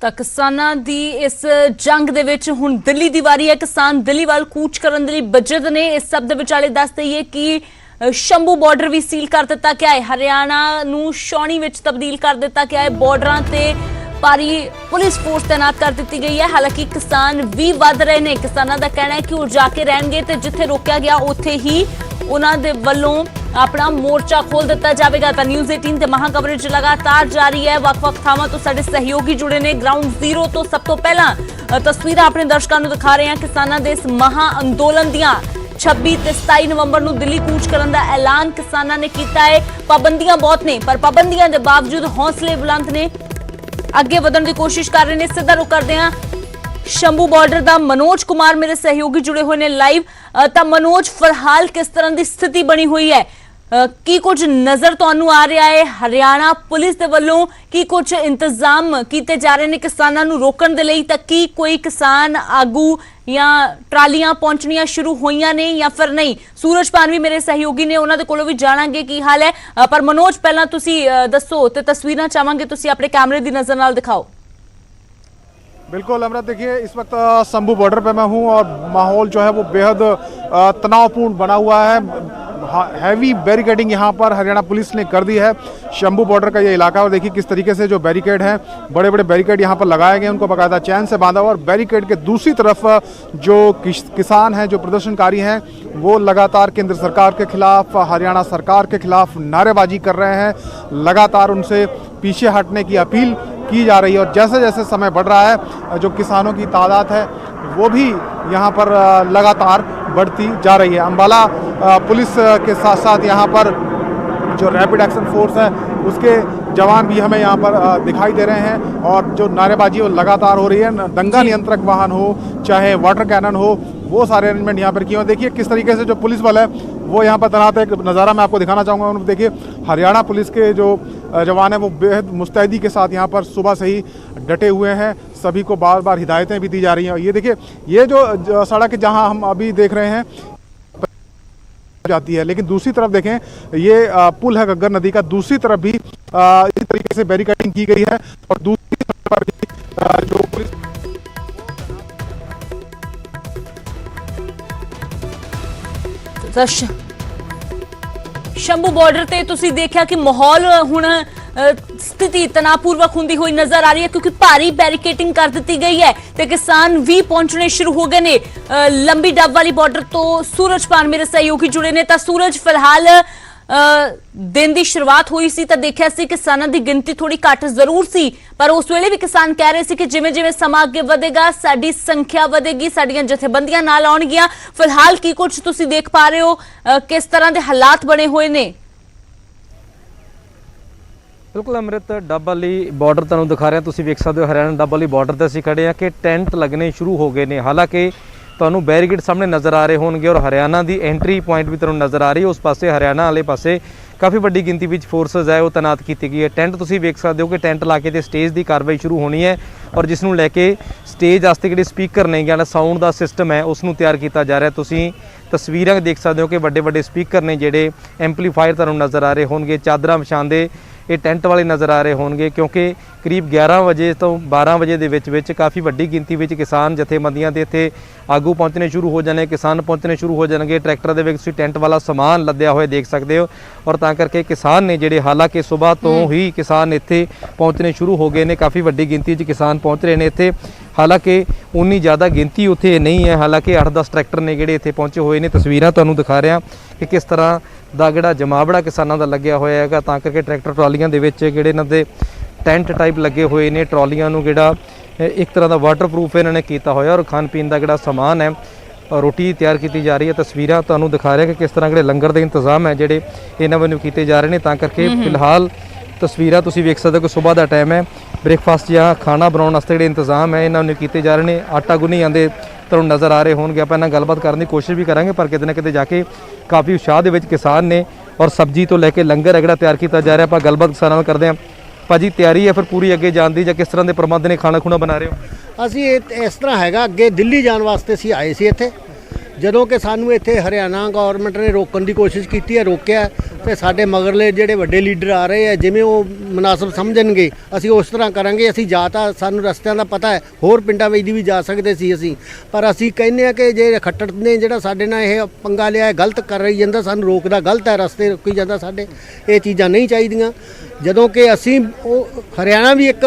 ਤਾਂ ਕਿਸਾਨਾਂ ਦੀ ਇਸ ਜੰਗ ਦੇ ਵਿੱਚ ਹੁਣ ਦਿੱਲੀ ਦੀ ਵਾਰੀ ਹੈ। ਕਿਸਾਨ ਦਿੱਲੀ ਵੱਲ ਕੂਚ ਕਰਨ ਦੇ ਲਈ ਬਜਟ ਨੇ ਇਸ ਸਭ ਦੇ ਵਿਚਾਲੇ ਦੱਸ ਦਈਏ ਕਿ ਸ਼ੰਭੂ ਬਾਰਡਰ ਵੀ ਸੀਲ ਕਰ ਦਿੱਤਾ ਗਿਆ ਹੈ। ਹਰਿਆਣਾ ਨੂੰ ਸ਼ੌਣੀ ਵਿੱਚ ਤਬਦੀਲ ਕਰ ਦਿੱਤਾ ਗਿਆ ਹੈ। ਬਾਰਡਰਾਂ ਤੇ ਭਾਰੀ ਪੁਲਿਸ ਫੋਰਸ ਤਾਇਨਾਤ ਕਰ ਦਿੱਤੀ ਗਈ ਹੈ। ਹਾਲਾਂਕਿ ਕਿਸਾਨ ਵੀ ਵੱਧ ਰਹੇ ਨੇ। ਕਿਸਾਨਾਂ ਦਾ ਕਹਿਣਾ ਹੈ ਕਿ ਉਹ ਜਾ ਕੇ ਰਹਿਣਗੇ ਤੇ ਜਿੱਥੇ ਰੋਕਿਆ ਗਿਆ, ਉੱਥੇ ਹੀ ਉਹਨਾਂ ਦੇ ਵੱਲੋਂ ਆਪਣਾ ਮੋਰਚਾ ਖੋਲ ਦਿੱਤਾ ਜਾਵੇਗਾ। ਤਾਂ ਨਿਊਜ਼ 18 ਤੇ ਮਹਾ ਕਵਰੇਜ ਲਗਾਤਾਰ ਜਾਰੀ ਹੈ। ਵੱਖ-ਵੱਖ ਥਾਵਾਂ ਤੋਂ ਸਾਡੇ ਸਹਿਯੋਗੀ ਜੁੜੇ ਨੇ। ਗਰਾਊਂਡ ਜ਼ੀਰੋ ਤੋਂ ਸਭ ਤੋਂ ਪਹਿਲਾਂ ਤਸਵੀਰਾਂ ਆਪਣੇ ਦਰਸ਼ਕਾਂ ਨੂੰ ਦਿਖਾ ਰਹੇ ਹਾਂ। ਕਿਸਾਨਾਂ ਦੇ ਇਸ ਮਹਾ ਅੰਦੋਲਨ ਦੀਆਂ 26 ਤੇ 27 ਨਵੰਬਰ ਨੂੰ ਦਿੱਲੀ ਕੂਚ ਕਰਨ ਦਾ ਐਲਾਨ ਕਿਸਾਨਾਂ ਨੇ ਕੀਤਾ ਹੈ। ਪਾਬੰਦੀਆਂ ਬਹੁਤ ਨੇ, ਪਰ ਪਾਬੰਦੀਆਂ ਦੇ ਬਾਵਜੂਦ ਹੌਸਲੇ ਬੁਲੰਦ ਨੇ। ਅੱਗੇ ਵਧਣ ਦੀ ਕੋਸ਼ਿਸ਼ ਕਰ ਰਹੇ ਨੇ। ਸਿੱਧਾ ਰੁਕ ਕਰਦੇ ਹਾਂ। ਸ਼ੰਭੂ ਬਾਰਡਰ ਦਾ ਮਨੋਜ ਕੁਮਾਰ ਮੇਰੇ ਸਹਿਯੋਗੀ ਜੁੜੇ ਹੋਏ ਨੇ ਲਾਈਵ ਤਾਂ ਮਨੋਜ, ਫਿਲਹਾਲ ਕਿਸ ਤਰ੍ਹਾਂ ਦੀ ਸਥਿਤੀ ਬਣੀ ਹੋਈ ਹੈ? ਕੀ ਕੁਝ ਨਜ਼ਰ ਤੁਹਾਨੂੰ ਆ ਰਿਹਾ ਹੈ ਹਰਿਆਣਾ ਪੁਲਿਸ ਦੇ ਵੱਲੋਂ ਕੀ ਕੁਝ ਇੰਤਜ਼ਾਮ ਕੀਤੇ ਜਾ ਰਹੇ ਨੇ ਕਿਸਾਨਾਂ ਨੂੰ ਰੋਕਣ ਦੇ ਲਈ ਤਾਂ ਕੀ ਕੋਈ ਕਿਸਾਨ ਆਗੂ ਜਾਂ ਟਰਾਲੀਆਂ ਪਹੁੰਚਣੀਆਂ ਸ਼ੁਰੂ ਹੋਈਆਂ ਨੇ ਜਾਂ ਫਿਰ ਨਹੀਂ ਸੂਰਜਪਾਨ ਵੀ ਮੇਰੇ ਸਹਿਯੋਗੀ ਨੇ ਉਹਨਾਂ ਦੇ ਕੋਲੋਂ ਵੀ ਜਾਣਾਂਗੇ ਕੀ ਹਾਲ ਹੈ ਅ, ਪਰ ਮਨੋਜ ਪਹਿਲਾਂ ਤੁਸੀਂ ਅ, ਦੱਸੋ ਤੇ ਤਸਵੀਰਾਂ ਚਾਹਾਂਗੇ ਤੁਸੀਂ ਆਪਣੇ ਕੈਮਰੇ ਦੀ ਨਜ਼ਰ ਨਾਲ ਦਿਖਾਓ बिल्कुल अमृत देखिए इस वक्त अ, शंभू बॉर्डर पे मैं हूँ और माहौल जो है वो बेहद अ, तनावपूर्ण बना हुआ है हैवी बैरिकेडिंग यहाँ पर हरियाणा पुलिस ने कर दी है। शंभू बॉर्डर का ये इलाका और देखिए किस तरीके से जो बैरिकेड हैं बड़े बड़े बैरिकेड यहाँ पर लगाए गए उनको बाकायदा चैन से बांधा हुआ और बैरिकेड के दूसरी तरफ़, जो किस- किसान हैं, जो प्रदर्शनकारी हैं, वो लगातार केंद्र सरकार के खिलाफ, हरियाणा सरकार के खिलाफ नारेबाजी कर रहे हैं। लगातार उनसे पीछे हटने की अपील की जा रही है और जैसे जैसे समय बढ़ रहा है, जो किसानों की तादाद है, वो भी यहाँ पर, लगातार बढ़ती जा रही है। अम्बाला पुलिस के साथ साथ यहाँ पर जो रैपिड एक्शन फोर्स है उसके जवान भी हमें यहाँ पर दिखाई दे रहे हैं और जो नारेबाजी वो लगातार हो रही है दंगा नियंत्रक वाहन हो चाहे वाटर कैनन हो वो सारे अरेंजमेंट यहाँ पर किए हुए हैं। देखिए किस तरीके से जो पुलिस बल है वो यहाँ पर तैनात है एक नज़ारा मैं आपको दिखाना चाहूँगा। देखिए हरियाणा पुलिस के जो जवान है वो बेहद मुस्तैदी के साथ यहाँ पर सुबह से ही डटे हुए हैं सभी को बार बार हिदायतें भी दी जा रही हैं और ये देखिए ये जो जो सड़क जहाँ हम अभी देख रहे हैं जाती है लेकिन दूसरी तरफ देखें ये अ, पुल है गग्गर नदी का दूसरी तरफ भी अ, इसी तरीके से बैरिकेडिंग की गई है और दूसरी तरफ पर भी अ, जो पुलिस ਤਾਂ ਸ਼- ਸ਼ੰਭੂ ਬਾਰਡਰ ਤੇ ਤੁਸੀਂ ਦੇਖਿਆ ਕਿ ਮਾਹੌਲ ਹੁਣ ਅ, ਸਥਿਤੀ ਤਣਾਪੂਰਵਕ ਹੁੰਦੀ ਹੋਈ ਨਜ਼ਰ ਆ ਰਹੀ ਹੈ ਕਿਉਂਕਿ ਭਾਰੀ ਬੈਰੀਕੇਟਿੰਗ ਕਰ ਦਿੱਤੀ ਗਈ ਹੈ ਤੇ ਕਿਸਾਨ ਵੀ ਪਹੁੰਚਣੇ ਸ਼ੁਰੂ ਹੋ ਗਏ ਨੇ। ਲੰਬੀ ਡੱਬ ਵਾਲੀ ਬਾਰਡਰ ਤੋਂ ਸੂਰਜ ਸੂਰਜਪਾਨ ਮੇਰੇ ਸਹਿਯੋਗੀ ਜੁੜੇ ਨੇ। ਤਾਂ ਸੂਰਜ ਫਿਲਹਾਲ ਦਿਨ ਦੀ ਸ਼ੁਰੂਆਤ ਹੋਈ ਸੀ ਤਾਂ ਦੇਖਿਆ ਸੀ ਕਿਸਾਨਾਂ ਦੀ ਗਿਣਤੀ ਥੋੜੀ ਘੱਟ ਜ਼ਰੂਰ ਸੀ। ਪਰ ਉਸ ਵੇਲੇ ਵੀ ਕਿਸਾਨ ਕਹਿ ਰਹੇ ਸੀ ਕਿ ਜਿਵੇਂ ਜਿਵੇਂ ਸਮਾਂ ਅੱਗੇ ਵਧੇਗਾ, ਸਾਡੀ ਸੰਖਿਆ ਵਧੇਗੀ, ਸਾਡੀਆਂ ਜਥੇਬੰਦੀਆਂ ਨਾਲ ਆਉਣਗੀਆਂ। ਫਿਲਹਾਲ ਕੀ ਕੁਝ ਤੁਸੀਂ ਦੇਖ ਪਾ ਰਹੇ ਹੋ? ਕਿਸ ਤਰ੍ਹਾਂ ਦੇ ਹਾਲਾਤ ਬਣੇ ਹੋਏ ਨੇ? ਬਿਲਕੁਲ ਅੰਮ੍ਰਿਤ ਡੱਬ ਵਾਲੀ ਬਾਰਡਰ ਤੁਹਾਨੂੰ ਦਿਖਾ ਰਿਹਾ, ਤੁਸੀਂ ਵੇਖ ਸਕਦੇ ਹੋ ਹਰਿਆਣਾ ਡੱਬ ਵਾਲੀ ਬਾਰਡਰ ਤੇ ਅਸੀਂ ਖੜੇ ਆ ਕਿ ਟੈਂਟ ਲੱਗਣੇ ਸ਼ੁਰੂ ਹੋ ਗਏ ਨੇ। ਹਾਲਾਂਕਿ ਤੁਹਾਨੂੰ ਬੈਰੀਗੇਡ ਸਾਹਮਣੇ ਨਜ਼ਰ ਆ ਰਹੇ ਹੋਣਗੇ ਔਰ ਹਰਿਆਣਾ ਦੀ ਐਂਟਰੀ ਪੁਆਇੰਟ ਵੀ ਤੁਹਾਨੂੰ ਨਜ਼ਰ ਆ ਰਹੀ ਹੈ। ਉਸ ਪਾਸੇ ਹਰਿਆਣਾ ਵਾਲੇ ਪਾਸੇ ਕਾਫੀ ਵੱਡੀ ਗਿਣਤੀ ਵਿੱਚ ਫੋਰਸਸ ਹੈ, ਉਹ ਤਾਇਨਾਤ ਕੀਤੀ ਗਈ ਹੈ। ਟੈਂਟ ਤੁਸੀਂ ਵੇਖ ਸਕਦੇ ਹੋ ਕਿ ਟੈਂਟ ਲਾ ਕੇ ਤੇ ਸਟੇਜ ਦੀ ਕਾਰਵਾਈ ਸ਼ੁਰੂ ਹੋਣੀ ਹੈ ਔਰ ਜਿਸ ਨੂੰ ਲੈ ਕੇ ਸਟੇਜ ਵਾਸਤੇ ਜਿਹੜੇ ਸਪੀਕਰ ਨੇ ਜਾਂ ਸਾਊਂਡ ਦਾ ਸਿਸਟਮ ਹੈ, ਉਸ ਨੂੰ ਤਿਆਰ ਕੀਤਾ ਜਾ ਰਿਹਾ। ਤੁਸੀਂ ਤਸਵੀਰਾਂ ਦੇਖ ਸਕਦੇ ਹੋ ਕਿ ਵੱਡੇ ਵੱਡੇ ਸਪੀਕਰ ਨੇ ਜਿਹੜੇ ਐਂਪਲੀਫਾਇਰ ਤੁਹਾਨੂੰ ਨਜ਼ਰ ਆ ਰਹੇ ਹੋਣਗੇ। ਚਾਦਰਾਂ ਵਿਛਾਉਂਦੇ ਇਹ ਟੈਂਟ ਵਾਲੇ ਨਜ਼ਰ ਆ ਰਹੇ ਹੋਣਗੇ ਕਿਉਂਕਿ ਕਰੀਬ 11 ਵਜੇ ਤੋਂ 12 ਵਜੇ ਦੇ ਵਿੱਚ ਵਿੱਚ ਕਾਫੀ ਵੱਡੀ ਗਿਣਤੀ ਵਿੱਚ ਕਿਸਾਨ ਜਥੇਬੰਦੀਆਂ ਦੇ ਇੱਥੇ ਆਗੂ ਪਹੁੰਚਣੇ ਸ਼ੁਰੂ ਹੋ ਜਾਣੇ ਕਿਸਾਨ ਪਹੁੰਚਣੇ ਸ਼ੁਰੂ ਹੋ ਜਾਣਗੇ। ਟਰੈਕਟਰ ਦੇ ਵਿੱਚ ਤੁਸੀਂ ਟੈਂਟ ਵਾਲਾ ਸਮਾਨ ਲੱਦਿਆ ਹੋਇਆ ਦੇਖ ਸਕਦੇ ਹੋ ਔਰ ਤਾਂ ਕਰਕੇ ਕਿਸਾਨ ਨੇ ਜਿਹੜੇ ਹਾਲਾਂਕਿ ਸਵੇਰ ਤੋਂ ਹੀ। ਕਿਸਾਨ ਇੱਥੇ ਪਹੁੰਚਣੇ ਸ਼ੁਰੂ ਹੋ ਗਏ ਨੇ ਕਾਫੀ ਵੱਡੀ ਗਿਣਤੀ 'ਚ ਕਿਸਾਨ ਪਹੁੰਚ ਰਹੇ ਨੇ ਇੱਥੇ। ਹਾਲਾਂਕਿ ਉਨੀ ਜ਼ਿਆਦਾ ਗਿਣਤੀ ਉੱਥੇ ਨਹੀਂ ਹੈ ਹਾਲਾਂਕਿ 8-10 ਟਰੈਕਟਰ ਨੇ ਜਿਹੜੇ ਇੱਥੇ ਪਹੁੰਚੇ ਹੋਏ ਨੇ। ਤਸਵੀਰਾਂ ਤੁਹਾਨੂੰ ਦਿਖਾ ਰਿਹਾ ਕਿ ਕਿਸ ਤਰ੍ਹਾਂ ਦਾ ਜਿਹੜਾ ਜਮਾਵੜਾ ਕਿਸਾਨਾਂ ਦਾ ਲੱਗਿਆ ਹੋਇਆ ਹੈਗਾ ਤਾਂ ਕਰਕੇ ਟਰੈਕਟਰ ਟਰਾਲੀਆਂ ਦੇ ਵਿੱਚ ਜਿਹੜੇ ਇਹਨਾਂ ਦੇ ਟੈਂਟ ਟਾਈਪ ਲੱਗੇ ਹੋਏ ਨੇ ਟਰਾਲੀਆਂ ਨੂੰ ਜਿਹੜਾ ਇੱਕ ਤਰ੍ਹਾਂ ਦਾ ਵਾਟਰਪ੍ਰੂਫ ਇਹਨਾਂ ਨੇ ਕੀਤਾ ਹੋਇਆ ਔਰ ਖਾਣ ਪੀਣ ਦਾ ਜਿਹੜਾ ਸਮਾਨ ਹੈ ਰੋਟੀ ਤਿਆਰ ਕੀਤੀ ਜਾ ਰਹੀ ਹੈ। ਤਸਵੀਰਾਂ ਤੁਹਾਨੂੰ ਦਿਖਾ ਰਿਹਾ ਕਿ ਕਿਸ ਤਰ੍ਹਾਂ ਜਿਹੜੇ ਲੰਗਰ ਦੇ ਇੰਤਜ਼ਾਮ ਹੈ ਜਿਹੜੇ ਇਹਨਾਂ ਵੱਲੋਂ ਕੀਤੇ ਜਾ ਰਹੇ ਨੇ ਤਾਂ ਕਰਕੇ ਫਿਲਹਾਲ ਤਸਵੀਰਾਂ ਤੁਸੀਂ ਵੇਖ ਸਕਦੇ ਹੋ ਕਿ ਸਵੇਰ ਦਾ ਟਾਈਮ ਹੈ। ਬ੍ਰੇਕਫਾਸਟ ਜਾਂ ਖਾਣਾ ਬਣਾਉਣ ਵਾਸਤੇ ਜਿਹੜੇ ਇੰਤਜ਼ਾਮ ਹੈ ਇਹਨਾਂ ਨੂੰ ਕੀਤੇ ਜਾ ਰਹੇ ਨੇ। ਆਟਾ ਗੁੰਨੀ ਜਾਂਦੇ ਤੁਹਾਨੂੰ ਨਜ਼ਰ ਆ ਰਹੇ ਹੋਣਗੇ। ਆਪਾਂ ਇਹਨਾਂ ਗੱਲਬਾਤ ਕਰਨ ਦੀ ਕੋਸ਼ਿਸ਼ ਵੀ ਕਰਾਂਗੇ, ਪਰ ਕਿਤੇ ਨਾ ਕਿਤੇ ਜਾ ਕੇ ਕਾਫੀ ਉਤਸ਼ਾਹ ਦੇ ਵਿੱਚ ਕਿਸਾਨ ਨੇ ਔਰ ਸਬਜ਼ੀ ਤੋਂ ਲੈ ਕੇ ਲੰਗਰ ਹੈ ਜਿਹੜਾ ਤਿਆਰ ਕੀਤਾ ਜਾ ਰਿਹਾ। ਆਪਾਂ ਗੱਲਬਾਤ ਕਿਸਾਨਾਂ ਨਾਲ ਕਰਦੇ ਹਾਂ। ਭਾਜੀ, ਤਿਆਰੀ ਹੈ ਫਿਰ ਪੂਰੀ ਅੱਗੇ ਜਾਣ ਦੀ ਜਾਂ ਕਿਸ ਤਰ੍ਹਾਂ ਦੇ ਪ੍ਰਬੰਧ ਨੇ, ਖਾਣਾ ਖੁਣਾ ਬਣਾ ਰਹੇ ਹੋ? ਅਸੀਂ ਇਹ- ਇਸ ਤਰ੍ਹਾਂ ਹੈਗਾ, ਅੱਗੇ ਦਿੱਲੀ ਜਾਣ ਵਾਸਤੇ ਅਸੀਂ ਆਏ ਸੀ ਇੱਥੇ। ਜਦੋਂ ਕਿ ਸਾਨੂੰ ਇੱਥੇ ਹਰਿਆਣਾ ਗਵਰਨਮੈਂਟ ਨੇ ਰੋਕਣ ਦੀ ਕੋਸ਼ਿਸ਼ ਕੀਤੀ ਹੈ, ਰੋਕਿਆ ਤੇ ਸਾਡੇ ਮਗਰਲੇ ਜਿਹੜੇ ਵੱਡੇ ਲੀਡਰ ਆ ਰਹੇ ਆ ਜਿਵੇਂ ਉਹ ਮناسب ਸਮਝਣਗੇ, ਅਸੀਂ ਉਸ ਤਰ੍ਹਾਂ ਕਰਾਂਗੇ, ਅਸੀਂ ਜਾ ਤਾਂ ਸਾਨੂੰ ਰਸਤਿਆਂ ਦਾ ਪਤਾ ਹੈ, ਹੋਰ ਪਿੰਡਾਂ ਵਿੱਚ ਵੀ ਜਾ ਸਕਦੇ ਸੀ ਅਸੀਂ, ਪਰ ਅਸੀਂ ਕਹਿੰਦੇ ਆ ਕਿ ਜੇ ਖੱਟੜ ਨੇ ਜਿਹੜਾ ਸਾਡੇ ਨਾਲ ਇਹ ਪੰਗਾ ਲਿਆ ਗਲਤ ਕਰ ਰਹੀ ਜਾਂਦਾ, ਸਾਨੂੰ ਰੋਕਦਾ ਗਲਤ ਹੈ, ਰਸਤੇ ਰੁਕੀ ਜਾਂਦਾ ਸਾਡੇ, ਇਹ ਚੀਜ਼ਾਂ ਨਹੀਂ ਚਾਹੀਦੀਆਂ। ਜਦੋਂ ਕਿ ਅਸੀਂ ਉਹ, ਹਰਿਆਣਾ ਵੀ ਇੱਕ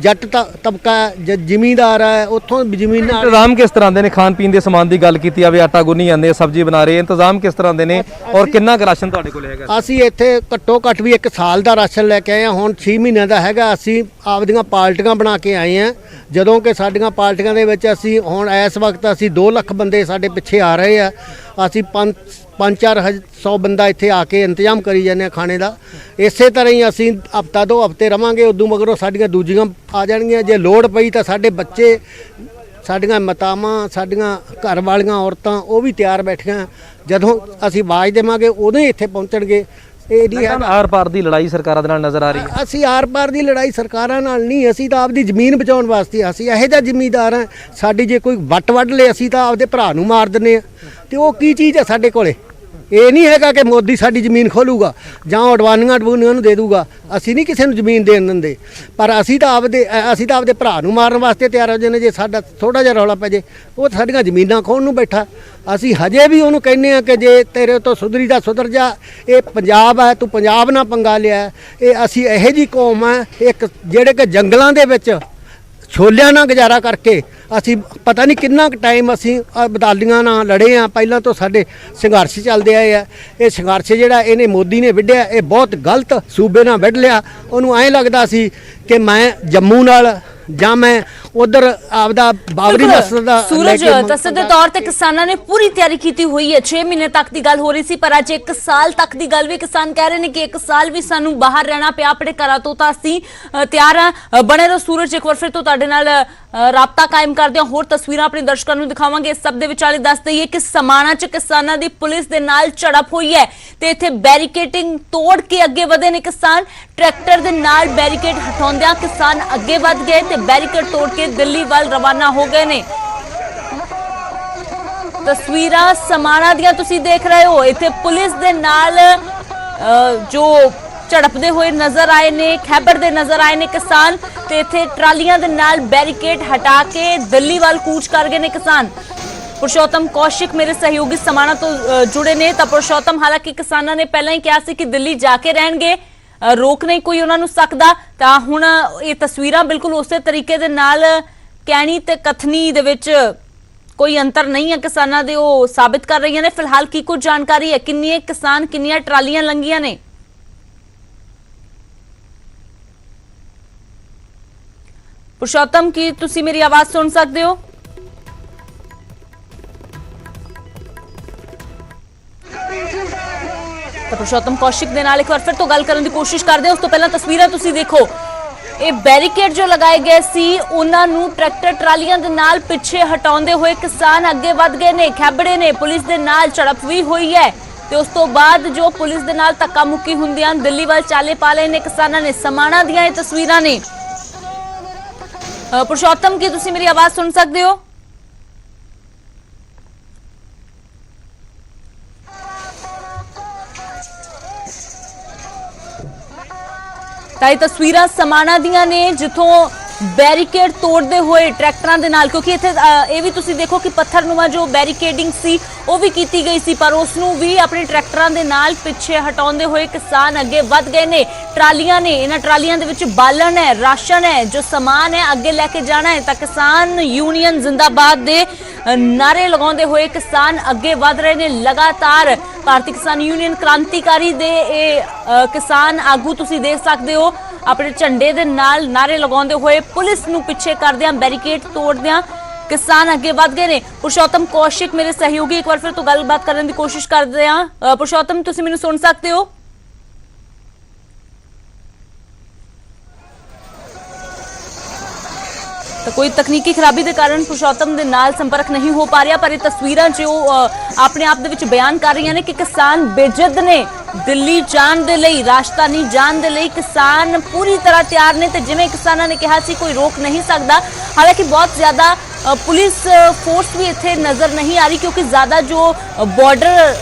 ਜੱਟ ਤ- ਤਬਕਾ ਜ਼ਿਮੀਂਦਾਰ ਹੈ ਉੱਥੋਂ ਜ਼ਮੀਨਾਂ ਇੰਤਜ਼ਾਮ ਕਿਸ ਤਰ੍ਹਾਂ ਦੇ ਨੇ ਖਾਣ ਪੀਣ ਦੇ ਸਮਾਨ ਦੀ ਗੱਲ ਕੀਤੀ ਜਾਵੇ ਆਟਾ ਗੁੰਨੀ ਜਾਂਦੇ ਆ ਸਬਜ਼ੀ ਬਣਾ ਰਹੇ ਆ, ਇੰਤਜ਼ਾਮ ਕਿਸ ਤਰ੍ਹਾਂ ਦੇ ਨੇ ਔਰ ਕਿੰਨਾ ਕੁ ਰਾਸ਼ਨ ਤੁਹਾਡੇ ਕੋਲ ਹੈਗਾ? ਅਸੀਂ ਇੱਥੇ ਘੱਟੋ ਘੱਟ ਵੀ ਇੱਕ ਸਾਲ ਦਾ ਰਾਸ਼ਨ ਲੈ ਕੇ ਆਏ ਹਾਂ ਹੁਣ 6 ਮਹੀਨਿਆਂ ਦਾ ਹੈਗਾ ਅਸੀਂ ਆਪਦੀਆਂ ਪਾਰਟੀਆਂ ਬਣਾ ਕੇ ਆਏ ਹਾਂ ਜਦੋਂ ਕਿ ਸਾਡੀਆਂ ਪਾਰਟੀਆਂ ਦੇ ਵਿੱਚ ਅਸੀਂ ਹੁਣ ਇਸ ਵਕਤ ਅਸੀਂ 2 ਲੱਖ ਬੰਦੇ ਸਾਡੇ ਪਿੱਛੇ ਆ ਰਹੇ ਆ ਅਸੀਂ 5 5-4 100 ਬੰਦਾ ਇੱਥੇ ਆ ਕੇ ਇੰਤਜ਼ਾਮ ਕਰੀ ਜਾਂਦੇ ਆ ਖਾਣੇ ਦਾ। ਇਸੇ ਤਰ੍ਹਾਂ ਹੀ ਅਸੀਂ ਹਫਤਾ ਦੋ ਹਫ਼ਤੇ ਰਵਾਂਗੇ ਉਦੋਂ ਮਗਰੋਂ ਸਾਡੀਆਂ ਦੂਜੀਆਂ ਆ ਜਾਣਗੀਆਂ। ਜੇ ਲੋੜ ਪਈ ਤਾਂ ਸਾਡੇ ਬੱਚੇ ਸਾਡੀਆਂ ਮਾਤਾਵਾਂ ਸਾਡੀਆਂ ਘਰ ਵਾਲੀਆਂ ਔਰਤਾਂ ਉਹ ਵੀ ਤਿਆਰ ਬੈਠੀਆਂ। ਜਦੋਂ ਅਸੀਂ ਆਵਾਜ਼ ਦੇਵਾਂਗੇ ਉਦੋਂ ਹੀ ਇੱਥੇ ਪਹੁੰਚਣਗੇ। ਇਹ ਨਹੀਂ ਹੈ ਆਰ ਪਾਰ ਦੀ ਲੜਾਈ ਸਰਕਾਰਾਂ ਦੇ ਨਾਲ ਨਜ਼ਰ ਆ ਰਹੀ ਹੈ। ਅਸੀਂ ਆਰ-ਪਾਰ ਦੀ ਲੜਾਈ ਸਰਕਾਰਾਂ ਨਾਲ ਨਹੀਂ ਅਸੀਂ ਤਾਂ ਆਪਦੀ ਜ਼ਮੀਨ ਬਚਾਉਣ ਵਾਸਤੇ ਅਸੀਂ ਇਹੋ ਜਿਹਾ ਜ਼ਿਮੀਦਾਰ ਹਾਂ। ਸਾਡੀ ਜੇ ਕੋਈ ਵੱਟ ਵੱਢ ਲੇ ਅਸੀਂ ਤਾਂ ਆਪਦੇ ਭਰਾ ਨੂੰ ਮਾਰ ਦਿੰਨੇ ਆ। ਤੇ ਉਹ ਕੀ ਚੀਜ਼ ਹੈ ਸਾਡੇ ਕੋਲੇ? ਇਹ ਨਹੀਂ ਹੈਗਾ ਕਿ ਮੋਦੀ ਸਾਡੀ ਜ਼ਮੀਨ ਖੋਲੂਗਾ ਜਾਂ ਉਹ ਅਡਵਾਨੀਆਂ ਅਡਵਾਨੀਆਂ ਨੂੰ ਦੇ ਦੂਗਾ। ਅਸੀਂ ਨਹੀਂ ਕਿਸੇ ਨੂੰ ਜ਼ਮੀਨ ਦੇਣ ਦਿੰਦੇ। ਪਰ ਅਸੀਂ ਤਾਂ ਆਪਦੇ ਅਸੀਂ ਤਾਂ ਆਪਦੇ ਭਰਾ ਨੂੰ ਮਾਰਨ ਵਾਸਤੇ ਤਿਆਰ ਹੋ ਜਾਂਦੇ ਜੇ ਸਾਡਾ ਥੋੜਾ ਜਿਹਾ ਰੌਲਾ ਪੈ ਜੇ। ਉਹ ਤਾਂ ਸਾਡੀਆਂ ਜ਼ਮੀਨਾਂ ਖੋਣ ਨੂੰ ਬੈਠਾ। ਅਸੀਂ ਹਜੇ ਵੀ ਉਹਨੂੰ ਕਹਿੰਦੇ ਆ ਕਿ ਜੇ ਤੇਰੇ ਤੋਂ ਸੁਧਰੀ ਦਾ ਸੁਧਰ ਜਾ, ਇਹ ਪੰਜਾਬ ਹੈ ਤੂੰ ਪੰਜਾਬ ਨਾਲ ਪੰਗਾ ਲਿਆ। ਇਹ ਅਸੀਂ ਇਹੋ ਜੀ ਕੌਮ ਹੈ ਇੱਕ ਜਿਹੜੇ ਕਿ ਜੰਗਲਾਂ ਦੇ ਵਿੱਚ ਛੋਲਿਆਂ ਨਾਲ ਗੁਜ਼ਾਰਾ ਕਰਕੇ ਅਸੀਂ ਪਤਾ ਨਹੀਂ ਕਿੰਨਾ ਕੁ ਟਾਈਮ ਅਸੀਂ ਅ, ਬਦਾਲੀਆਂ ਨਾਲ ਲੜੇ ਆ ਪਹਿਲਾਂ ਤੋਂ ਸਾਡੇ ਸੰਘਰਸ਼ ਚੱਲਦੇ ਆਏ ਆ। ਇਹ ਸੰਘਰਸ਼ ਜਿਹੜਾ ਇਹਨੇ ਮੋਦੀ ਨੇ ਵਿੱਢਿਆ ਇਹ ਬਹੁਤ ਗਲਤ ਸੂਬੇ ਨਾਲ ਵਿੱਢ ਲਿਆ। ਉਹਨੂੰ ਐਂ ਲੱਗਦਾ ਸੀ ਕਿ ਮੈਂ ਜੰਮੂ ਨਾਲ ਜਾਂ ਮੈਂ ਉਧਰ ਆਪਦਾ ਬਾਬਰੀ ਮਸਜਿਦ ਦਾ ਸੂਰਜ ਤਸਦ ਦੇ ਤੌਰ ਤੇ ਕਿਸਾਨਾਂ ਨੇ ਪੂਰੀ ਤਿਆਰੀ ਕੀਤੀ ਹੋਈ ਹੈ। 6 ਮਹੀਨੇ ਤੱਕ ਦੀ ਗੱਲ ਹੋ ਰਹੀ ਸੀ ਪਰ ਅੱਜ 1 ਸਾਲ ਤੱਕ ਦੀ ਗੱਲ ਵੀ ਕਿਸਾਨ ਕਹਿ ਰਹੇ ਨੇ ਕਿ 1 ਸਾਲ ਵੀ ਸਾਨੂੰ ਬਾਹਰ ਰਹਿਣਾ ਪਿਆ ਆਪਣੇ ਘਰਾਂ ਤੋਂ ਤਾਂ ਅਸੀਂ ਤਿਆਰ ਆ। ਬਣੇ ਰਹੋ ਸੂਰਜ ਇੱਕ ਵਾਰ ਫਿਰ ਤੋਂ ਤੁਹਾਡੇ ਨਾਲ ਰਾਬਤਾ ਕਾਇਮ ਕਰਦੇ ਹਾਂ। ਹੋਰ ਤਸਵੀਰਾਂ ਆਪਣੇ ਦਰਸ਼ਕਾਂ ਨੂੰ ਦਿਖਾਵਾਂਗੇ। ਇਸ ਸਭ ਦੇ ਵਿਚਾਲੇ ਦੱਸ ਦਈਏ ਕਿ ਸਮਾਣਾ 'ਚ ਕਿਸਾਨਾਂ ਦੀ ਪੁਲਿਸ ਦੇ ਨਾਲ ਝੜਪ ਹੋਈ ਹੈ ਤੇ ਇੱਥੇ ਬੈਰੀਕੇਡਿੰਗ ਤੋੜ ਕੇ ਅੱਗੇ ਵਧੇ ਨੇ ਕਿਸਾਨ। ਟਰੈਕਟਰ ਦੇ ਨਾਲ ਬੈਰੀਕੇਡ ਹਟਾਉਂਦਿਆਂ ਕਿਸਾਨ ਅੱਗੇ ਵੱਧ ਗਏ ਤੇ ਬੈਰੀਕੇਡ ਤੋੜ ਕੇ ਦਿੱਲੀ ਵੱਲ ਰਵਾਨਾ ਹੋ ਗਏ ਨੇ। ਤਸਵੀਰਾਂ ਸਮਾਣਾ ਦੀਆਂ ਤੁਸੀਂ ਦੇਖ ਰਹੇ ਹੋ। ਇੱਥੇ ਪੁਲਿਸ ਦੇ ਨਾਲ ਜੋ ਝੜਪਦੇ ਹੋਏ ਨਜ਼ਰ ਆਏ ਨੇ, ਖੈਬਰ ਦੇ ਨਜ਼ਰ ਆਏ ਨੇ ਕਿਸਾਨ ਤੇ ਇੱਥੇ ਟਰਾਲੀਆਂ ਦੇ ਨਾਲ ਬੈਰੀਕੇਡ ਹਟਾ ਕੇ ਦਿੱਲੀ ਵੱਲ ਕੂਚ ਕਰ ਗਏ ਨੇ ਕਿਸਾਨ। ਪੁਰਸ਼ੋਤਮ ਕੌਸ਼ਿਕ ਮੇਰੇ ਸਹਿਯੋਗੀ ਸਮਾਣਾ ਤੋਂ ਜੁੜੇ ਨੇ ਤਾਂ ਪੁਰਸ਼ੋਤਮ ਹਾਲਾਂਕਿ ਕਿਸਾਨਾਂ ਨੇ ਪਹਿਲਾਂ ਹੀ ਕਿਹਾ ਸੀ ਕਿ ਦਿੱਲੀ ਜਾ ਕੇ ਰਹਿਣਗੇ। ਰੋਕ ਨਹੀਂ ਕੋਈ ਉਹਨਾਂ ਨੂੰ ਸਕਦਾ। ਤਾਂ ਹੁਣ ਇਹ ਤਸਵੀਰਾਂ ਬਿਲਕੁਲ ਉਸੇ ਤਰੀਕੇ ਦੇ ਨਾਲ ਕਹਿਣੀ ਤੇ ਕਥਨੀ ਦੇ ਵਿੱਚ ਕੋਈ ਅੰਤਰ ਨਹੀਂ ਹੈ ਕਿਸਾਨਾਂ ਦੇ, ਉਹ ਸਾਬਿਤ ਕਰ ਰਹੀਆਂ ਨੇ। ਫਿਲਹਾਲ ਕੀ ਕੁਝ ਜਾਣਕਾਰੀ ਹੈ? ਕਿੰਨੀਆਂ ਕਿਸਾਨ, ਕਿੰਨੀਆਂ ਟਰਾਲੀਆਂ ਲੰਗੀਆਂ ਨੇ? ਪੁਰਸ਼ੋਤਮ, ਕੀ ਤੁਸੀਂ ਮੇਰੀ ਆਵਾਜ਼ ਸੁਣ ਸਕਦੇ ਹੋ? ਤਾਂ ਪੁਰਸ਼ੋਤਮ ਕੌਸ਼ਿਕ ਦੇ ਨਾਲ ਇੱਕ ਵਾਰ ਫਿਰ ਤੋਂ ਗੱਲ ਕਰਨ ਦੀ ਕੋਸ਼ਿਸ਼ ਕਰਦੇ ਹਾਂ। ਉਸ ਤੋਂ ਪਹਿਲਾਂ ਤਸਵੀਰਾਂ ਤੁਸੀਂ ਦੇਖੋ। ਇਹ ਬੈਰੀਕੇਡ ਜੋ ਲਗਾਏ ਗਏ ਸੀ, ਉਹਨਾਂ ਨੂੰ ਟਰੈਕਟਰ ਟਰਾਲੀਆਂ ਦੇ ਨਾਲ ਪਿੱਛੇ ਹਟਾਉਂਦੇ ਹੋਏ ਕਿਸਾਨ ਅੱਗੇ ਵੱਧ ਗਏ ਨੇ, ਖੈਬੜੇ ਨੇ। ਪੁਲਿਸ ਦੇ ਨਾਲ ਝੜਪ ਵੀ ਹੋਈ ਹੈ ਤੇ ਉਸ ਤੋਂ ਬਾਅਦ ਜੋ ਪੁਲਿਸ ਦੇ ਨਾਲ ਧੱਕਾ ਮੁੱਕੀ ਹੁੰਦਿਆਂ ਦਿੱਲੀ ਵੱਲ ਚਾਲੇ ਪਾ ਲਏ ਨੇ ਕਿਸਾਨਾਂ ਨੇ, ਸਮਾਣਾ ਦੀਆਂ ਇਹ ਤਸਵੀਰਾਂ ਨੇ। ਪੁਰਸ਼ੋਤਮ, ਕੀ ਤੁਸੀਂ ਮੇਰੀ ਆਵਾਜ਼ ਸੁਣ ਸਕਦੇ ਹੋ? ਤਾਂ ਇਹ ਤਸਵੀਰਾਂ ਸਮਾਣਾ ਦੀਆਂ ਨੇ, ਜਿੱਥੋਂ ਬੈਰੀਕੇਡ ਤੋੜਦੇ ਹੋਏ ਟਰੈਕਟਰਾਂ ਦੇ ਨਾਲ, ਕਿਉਂਕਿ ਇੱਥੇ ਇਹ ਵੀ ਤੁਸੀਂ ਦੇਖੋ ਕਿ ਪੱਥਰਨੁਮਾ ਜੋ ਬੈਰੀਕੇਡਿੰਗ ਸੀ, ਉਹ ਵੀ ਕੀਤੀ ਗਈ ਸੀ, ਪਰ ਉਸ ਨੂੰ ਵੀ ਆਪਣੇ ਟਰੈਕਟਰਾਂ ਦੇ ਨਾਲ ਪਿੱਛੇ ਹਟਾਉਂਦੇ ਹੋਏ ਕਿਸਾਨ ਅੱਗੇ ਵੱਧ ਗਏ ਨੇ। ਟਰਾਲੀਆਂ ਨੇ, ਇਹਨਾਂ ਟਰਾਲੀਆਂ ਦੇ ਵਿੱਚ ਬਾਲਣ ਹੈ, ਰਾਸ਼ਨ ਹੈ, ਜੋ ਸਮਾਨ ਹੈ, ਅੱਗੇ ਲੈ ਕੇ ਜਾਣਾ ਹੈ, ਤਾਂ ਕਿਸਾਨ ਯੂਨੀਅਨ ਜ਼ਿੰਦਾਬਾਦ ਦੇ ਨਾਰੇ ਲਗਾਉਂਦੇ ਹੋਏ ਕਿਸਾਨ ਅੱਗੇ ਵੱਧ ਰਹੇ ਨੇ ਲਗਾਤਾਰ। ਭਾਰਤੀ ਕਿਸਾਨ ਯੂਨੀਅਨ ਕ੍ਰਾਂਤੀਕਾਰੀ ਦੇ ਇਹ ਕਿਸਾਨ ਆਗੂ ਤੁਸੀਂ ਦੇਖ ਸਕਦੇ ਹੋ। ਆਪਣੇ ਝੰਡੇ ਦੇ ਨਾਲ ਨਾਰੇ ਲਗਾਉਂਦੇ ਹੋਏ ਪੁਲਿਸ ਨੂੰ ਪਿੱਛੇ ਕਰਦਿਆਂ, ਬੈਰੀਕੇਡ ਤੋੜਦਿਆਂ ਕਿਸਾਨ ਅੱਗੇ ਵੱਧ ਗਏ ਨੇ। ਪੁਰਸ਼ੋਤਮ ਕੌਸ਼ਿਕ ਮੇਰੇ ਸਹਿਯੋਗੀ, ਇੱਕ ਵਾਰ ਫਿਰ ਤੋਂ ਗੱਲਬਾਤ ਕਰਨ ਦੀ ਕੋਸ਼ਿਸ਼ ਕਰਦੇ ਆ ਪੁਰਸ਼ੋਤਮ, ਤੁਸੀਂ ਮੈਨੂੰ ਸੁਣ ਸਕਦੇ ਹੋ? ਕੋਈ ਤਕਨੀਕੀ ਖਰਾਬੀ ਦੇ ਕਾਰਨ ਪੁਰਸ਼ੋਤਮ ਦੇ ਨਾਲ ਸੰਪਰਕ ਨਹੀਂ ਹੋ ਪਾ ਰਿਹਾ, ਪਰ ਇਹ ਤਸਵੀਰਾਂ 'ਚ ਉਹ ਆਪਣੇ ਆਪ ਦੇ ਵਿੱਚ ਬਿਆਨ ਕਰ ਰਹੀਆਂ ਨੇ ਕਿ ਕਿਸਾਨ ਬੇਜਿੱਦ ਨੇ ਦਿੱਲੀ ਜਾਣ ਦੇ ਲਈ, ਰਾਜਧਾਨੀ ਜਾਣ ਦੇ ਲਈ ਕਿਸਾਨ ਪੂਰੀ ਤਰ੍ਹਾਂ ਤਿਆਰ ਨੇ ਤੇ ਜਿਵੇਂ ਕਿਸਾਨਾਂ ਨੇ ਕਿਹਾ ਸੀ, ਕੋਈ ਰੋਕ ਨਹੀਂ ਸਕਦਾ। ਹਾਲਾਂਕਿ ਬਹੁਤ ਜ਼ਿਆਦਾ ਪੁਲਿਸ ਫੋਰਸ ਵੀ ਇੱਥੇ ਨਜ਼ਰ ਨਹੀਂ ਆ ਰਹੀ ਕਿਉਂਕਿ ਜ਼ਿਆਦਾ ਜੋ ਬਾਰਡਰ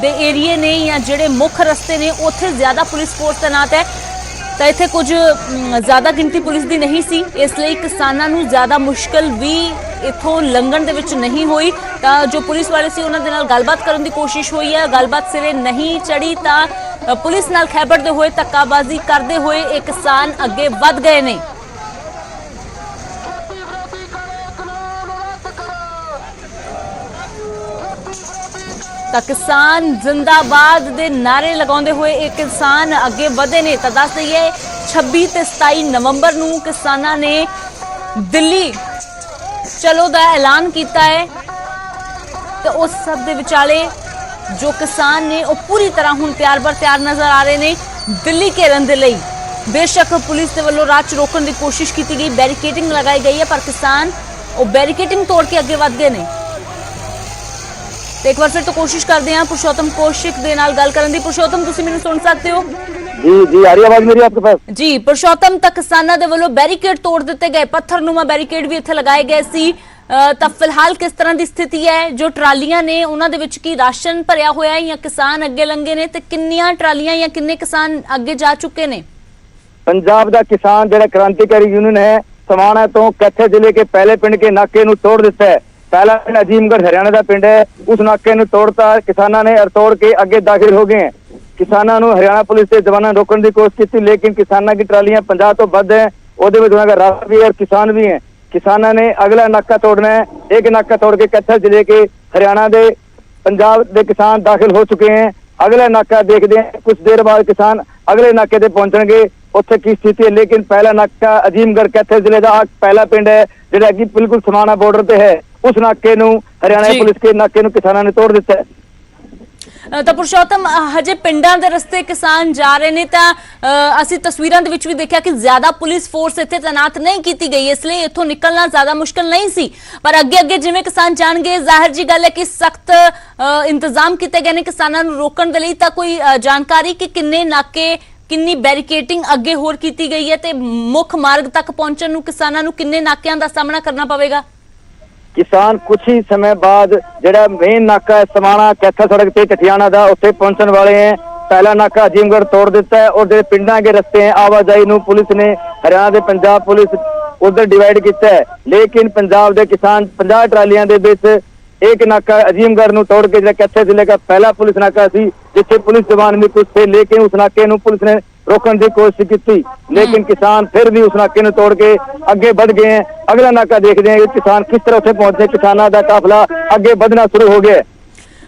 ਦੇ ਏਰੀਏ ਨੇ ਜਾਂ ਜਿਹੜੇ ਮੁੱਖ ਰਸਤੇ ਨੇ, ਉੱਥੇ ਜ਼ਿਆਦਾ ਪੁਲਿਸ ਫੋਰਸ ਤੈਨਾਤ ਹੈ। ਤਾਂ ਇੱਥੇ ਕੁਝ ਜ਼ਿਆਦਾ ਗਿਣਤੀ ਪੁਲਿਸ ਦੀ ਨਹੀਂ ਸੀ। ਇਸ ਲਈ ਕਿਸਾਨਾਂ ਨੂੰ ਜ਼ਿਆਦਾ ਮੁਸ਼ਕਲ ਵੀ ਇੱਥੋਂ ਲੰਘਣ ਦੇ ਵਿੱਚ ਨਹੀਂ ਹੋਈ। ਤਾਂ ਜੋ ਪੁਲਿਸ ਵਾਲੇ ਸੀ, ਉਹਨਾਂ ਦੇ ਨਾਲ ਗੱਲਬਾਤ ਕਰਨ ਦੀ ਕੋਸ਼ਿਸ਼ ਹੋਈ ਹੈ। ਗੱਲਬਾਤ ਸਿਰੇ ਨਹੀਂ ਚੜੀ ਤਾਂ ਪੁਲਿਸ ਨਾਲ ਖੈਬੜਦੇ ਹੋਏ ਧੱਕਾਬਾਜ਼ੀ ਕਰਦੇ ਹੋਏ ਇਹ ਕਿਸਾਨ ਅੱਗੇ ਵੱਧ ਗਏ ਨੇ। ਤਾਂ ਕਿਸਾਨ ਜ਼ਿੰਦਾਬਾਦ ਦੇ ਨਾਰੇ ਲਗਾਉਂਦੇ ਹੋਏ ਇਹ ਕਿਸਾਨ ਅੱਗੇ ਵਧੇ ਨੇ ਤਾਂ ਦੱਸ ਦਈਏ 26 ਤੇ 27 ਨਵੰਬਰ ਨੂੰ ਕਿਸਾਨਾਂ ਨੇ ਦਿੱਲੀ ਚਲੋ ਦਾ ਐਲਾਨ ਕੀਤਾ ਹੈ ਤੇ ਉਸ ਸਭ ਦੇ ਵਿਚਾਲੇ ਜੋ ਕਿਸਾਨ ਨੇ ਉਹ ਪੂਰੀ ਤਰ੍ਹਾਂ ਹੁਣ ਤਿਆਰ ਬਰ ਤਿਆਰ ਨਜ਼ਰ ਆ ਰਹੇ ਨੇ ਦਿੱਲੀ ਘੇਰਨ ਦੇ ਲਈ। ਬੇਸ਼ੱਕ ਪੁਲਿਸ ਦੇ ਵੱਲੋਂ ਰਾਹ 'ਚ ਰੋਕਣ ਦੀ ਕੋਸ਼ਿਸ਼ ਕੀਤੀ ਗਈ ਬੈਰੀਕੇਡਿੰਗ ਲਗਾਈ ਗਈ ਹੈ, ਪਰ ਕਿਸਾਨ ਉਹ ਬੈਰੀਕੇਡਿੰਗ ਤੋੜ ਕੇ ਅੱਗੇ ਵੱਧ ਗਏ ਨੇ। ਤੇ ਇੱਕ ਵਾਰ ਫਿਰ ਤੋਂ ਕੋਸ਼ਿਸ਼ ਕਰਦੇ ਹਾਂ ਪੁਰਸ਼ੋਤਮ ਕੋਸ਼ਿਕ ਦੇ ਨਾਲ ਗੱਲ ਕਰਨ ਦੀ। ਪੁਰਸ਼ੋਤਮ ਤੁਸੀਂ ਮੈਨੂੰ ਸੁਣ ਸਕਦੇ ਹੋ? ਜੀ ਜੀ ਆ ਰਹੀ ਆਵਾਜ਼ ਮੇਰੀ ਆਪਕੇ ਪਾਸ? ਜੀ ਪੁਰਸ਼ੋਤਮ ਤਾਂ ਕਿਸਾਨਾਂ ਦੇ ਵੱਲੋਂ ਬੈਰੀਕੇਡ ਤੋੜ ਦਿੱਤੇ ਗਏ। ਪੱਥਰਨੁਮਾ ਬੈਰੀਕੇਡ ਵੀ ਇੱਥੇ ਲਗਾਏ ਗਏ ਸੀ। ਤਾਂ ਫਿਲਹਾਲ ਕਿਸ ਤਰ੍ਹਾਂ ਦੀ ਸਥਿਤੀ ਹੈ? ਜੋ ਟਰਾਲੀਆਂ ਨੇ ਉਹਨਾਂ ਦੇ ਵਿੱਚ ਕੀ ਰਾਸ਼ਨ ਭਰਿਆ ਹੋਇਆ ਹੈ ਜਾਂ ਕਿਸਾਨ ਅੱਗੇ ਲੰਗੇ ਨੇ ਤੇ ਕਿੰਨੀਆਂ ਟਰਾਲੀਆਂ ਜਾਂ ਕਿੰਨੇ ਕਿਸਾਨ ਅੱਗੇ ਜਾ ਚੁੱਕੇ ਨੇ? ਪੰਜਾਬ ਦਾ ਕਿਸਾਨ ਜਿਹੜਾ ਕ੍ਰਾਂਤੀਕਾਰੀ ਯੂਨੀਅਨ ਹੈ ਸਮਾਣਾ ਤੋਂ ਕੈਥੇ ਜ਼ਿਲ੍ਹੇ ਕੇ ਪਹਿਲੇ ਪਿੰਡ ਕੇ ਨਾਕੇ ਨੂੰ ਤੋੜ ਦਿੱਤਾ ਹੈ। ਪਹਿਲਾ ਪਿੰਡ ਅਜੀਮਗੜ੍ਹ ਹਰਿਆਣਾ ਦਾ ਪਿੰਡ ਹੈ। ਉਸ ਨਾਕੇ ਨੂੰ ਤੋੜਤਾ। ਕਿਸਾਨਾਂ ਨੇ ਅਰ ਤੋੜ ਕੇ ਅੱਗੇ ਦਾਖਲ ਹੋ ਗਏ। ਹੈ ਕਿਸਾਨਾਂ ਨੂੰ ਹਰਿਆਣਾ ਪੁਲਿਸ ਦੇ ਜਵਾਨਾਂ ਨੇ ਰੋਕਣ ਦੀ ਕੋਸ਼ਿਸ਼ ਕੀਤੀ, ਲੇਕਿਨ ਕਿਸਾਨਾਂ ਦੀ ਟਰਾਲੀਆਂ 50 ਤੋਂ ਵੱਧ ਹੈ। ਉਹਦੇ ਵਿੱਚ ਉਹਨਾਂ ਦਾ ਰਾਹ ਵੀ ਹੈ ਔਰ ਕਿਸਾਨ ਵੀ ਹੈ। ਕਿਸਾਨਾਂ ਨੇ ਅਗਲਾ ਨਾਕਾ ਤੋੜਨਾ ਹੈ। ਇੱਕ ਨਾਕਾ ਤੋੜ ਕੇ ਕੈਥਲ ਜ਼ਿਲ੍ਹੇ ਕੇ ਹਰਿਆਣਾ ਦੇ ਪੰਜਾਬ ਦੇ ਕਿਸਾਨ ਦਾਖਲ ਹੋ ਚੁੱਕੇ ਹਨ ਅਗਲਾ ਨਾਕਾ ਦੇਖਦੇ ਹਾਂ। ਕੁਝ ਦੇਰ ਬਾਅਦ ਕਿਸਾਨ ਅਗਲੇ ਨਾਕੇ ਤੇ ਪਹੁੰਚਣਗੇ। ਉੱਥੇ ਕੀ ਸਥਿਤੀ ਹੈ? ਲੇਕਿਨ ਪਹਿਲਾ ਨਾਕਾ ਅਜੀਮਗੜ੍ਹ ਕੈਥਲ ਜ਼ਿਲ੍ਹੇ ਦਾ ਪਹਿਲਾ ਪਿੰਡ ਹੈ, ਜਿਹੜਾ ਕਿ ਬਿਲਕੁਲ ਸਮਾਣਾ ਬਾਰਡਰ ਤੇ ਹੈ। ਉਸ ਨਾਕੇ ਨੂੰ ਹਰਿਆਣਾ ਜੀ। ਪੁਲਿਸ ਕੇ ਨਾਕੇ ਨੂੰ ਕਿਸਾਨਾਂ ਨੇ ਤੋੜ ਦਿੱਤਾ ਹੈ। ਅ, ਤਾਂ ਪੁਰਸ਼ੋਤਮ ਅ, ਹਜੇ ਪਿੰਡਾਂ ਦੇ ਰਸਤੇ ਕਿਸਾਨ ਜਾ ਰਹੇ ਨੇ ਤਾਂ ਅ, ਅਸੀਂ ਤਸਵੀਰਾਂ ਦੇ ਵਿੱਚ ਵੀ ਦੇਖਿਆ ਕਿ ਜ਼ਿਆਦਾ ਪੁਲਿਸ ਫੋਰਸ ਇੱਥੇ ਤਾਇਨਾਤ ਨਹੀਂ ਕੀਤੀ ਗਈ ਇਸ ਲਈ ਇੱਥੋਂ ਨਿਕਲਣਾ ਜ਼ਿਆਦਾ ਮੁਸ਼ਕਲ ਨਹੀਂ ਸੀ। ਪਰ ਅੱਗੇ ਅੱਗੇ ਜਿਵੇਂ ਕਿਸਾਨ ਜਾਣਗੇ ਜ਼ਾਹਿਰ ਜੀ ਗੱਲ ਹੈ ਕਿ ਸਖਤ ਇੰਤਜ਼ਾਮ ਕੀਤੇ ਗਏ ਨੇ ਕਿਸਾਨਾਂ ਨੂੰ ਰੋਕਣ ਦੇ ਲਈ ਤਾਂ ਕੋਈ ਅ, ਜਾਣਕਾਰੀ ਕਿ ਕਿੰਨੇ ਨਾਕੇ ਕਿੰਨੀ ਬੈਰੀਕੇਟਿੰਗ ਅੱਗੇ ਹੋਰ ਕੀਤੀ ਗਈ ਹੈ ਤੇ ਮੁੱਖ ਮਾਰਗ ਤੱਕ ਪਹੁੰਚਣ ਨੂੰ ਕਿਸਾਨਾਂ ਨੂੰ ਕਿੰਨੇ ਨਾਕਿਆਂ ਦਾ ਸਾਹਮਣਾ ਕਰਨਾ ਪਵੇਗਾ? ਕਿਸਾਨ ਕੁਝ ਹੀ ਸਮੇਂ ਬਾਅਦ ਜਿਹੜਾ ਮੇਨ ਨਾਕਾ ਹੈ, ਸਮਾਣਾ ਕੈਥਾ ਸੜਕ ਤੇ ਟਠਿਆਣਾ ਦਾ, ਉੱਥੇ ਪਹੁੰਚਣ ਵਾਲੇ ਹੈ। ਪਹਿਲਾ ਨਾਕਾ ਅਜੀਮਗੜ੍ਹ ਤੋੜ ਦਿੱਤਾ ਹੈ। ਔਰ ਜਿਹੜੇ ਪਿੰਡਾਂ ਦੇ ਰਸਤੇ ਹੈ। ਆਵਾਜਾਈ ਨੂੰ ਪੁਲਿਸ ਨੇ ਹਰਿਆਣਾ ਦੇ ਪੰਜਾਬ ਪੁਲਿਸ ਉਧਰ ਡਿਵਾਈਡ ਕੀਤਾ ਹੈ। ਲੇਕਿਨ ਪੰਜਾਬ ਦੇ ਕਿਸਾਨ 50 ਟਰਾਲੀਆਂ ਦੇ ਵਿੱਚ ਇੱਕ ਨਾਕਾ ਅਜੀਮਗੜ੍ਹ ਨੂੰ ਤੋੜ ਕੇ ਜਿਹੜਾ ਕੈਥੇ ਜ਼ਿਲ੍ਹੇ ਦਾ ਪਹਿਲਾ ਪੁਲਿਸ ਨਾਕਾ ਸੀ, ਜਿੱਥੇ ਪੁਲਿਸ ਜਵਾਨ ਵੀ ਕੁਝ ਥੇ ਲੇਕਿਨ ਉਸ ਨਾਕੇ ਨੂੰ ਪੁਲਿਸ ਨੇ ਰੋਕਣ ਦੀ ਕੋਸ਼ਿਸ਼ ਕੀਤੀ ਲੇਕਿਨ ਕਿਸਾਨ ਫਿਰ ਵੀ ਉਸ ਨਾਕੇ ਨੂੰ ਤੋੜ ਕੇ ਅੱਗੇ ਵੱਧ ਗਏ ਹੈ। ਅਗਲਾ ਨਾਕਾ ਦੇਖਦੇ ਹਾਂ ਕਿ ਕਿਸਾਨ ਕਿਸ ਤਰ੍ਹਾਂ ਉੱਥੇ ਪਹੁੰਚਦੇ ਕਿਸਾਨਾਂ ਦਾ ਕਾਫਲਾ ਅੱਗੇ ਵਧਣਾ ਸ਼ੁਰੂ ਹੋ ਗਿਆ।